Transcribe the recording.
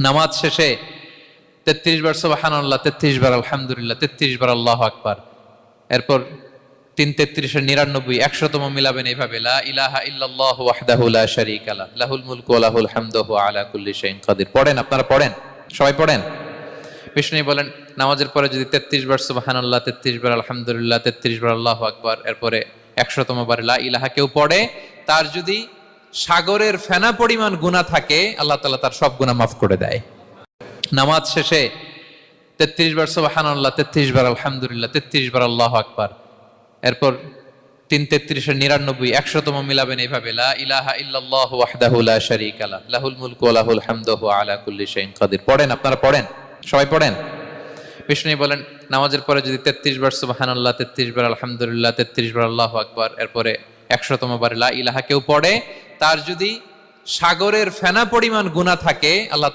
নামাজ শেষে তেত্রিশ বার সোবাহান আল্লাহ তেত্রিশ বার আলহামদুলিল্লাহ, তেত্রিশ বার আল্লাহ আকবার। এরপর তিন তেত্রিশের নিরানব্বই, একশোতম মিলাবেন এইভাবে ইলাহা লাহুল আলা পড়েন, আপনারা পড়েন? সবাই পড়েন? বিষ্ণু বলেন, নামাজের পরে যদি তেত্রিশ বার সুবহানাল্লাহ, তেত্রিশ বার আলহামদুলিল্লাহ, তেত্রিশ বার আল্লাহু আকবার। এরপরে একশোতম বার, লা ইলাহা কেউ পড়ে, তার যদি সাগরের ফেনা পরিমাণ গুনাহ থাকে, আল্লাহ তাআলা তার সব গুনাহ মাফ করে দেয়। নামাজ শেষে তেত্রিশ বার সুবহানাল্লাহ, তেত্রিশ বার আলহামদুলিল্লাহ, তেত্রিশ বার আল্লাহ আকবার। এরপর তিন তেত্রিশের নিরানব্বই, একশোতম মিলাবেন এইভাবে ইলাহা লাহুল পড়েন, আপনারা পড়েন? সবাই পড়েন? বিষ্ণু বলেন, নামাজের পরে যদি তেত্রিশ বার সুবহানাল্লাহ, তেত্রিশ বার আলহামদুলিল্লাহ, তেত্রিশ বার আল্লাহু আকবার, এরপরে একশোতম বার লা ইলাহা কেউ পড়ে তার যদি সাগরের ফেনা পরিমাণ গুণা থাকে আল্লাহ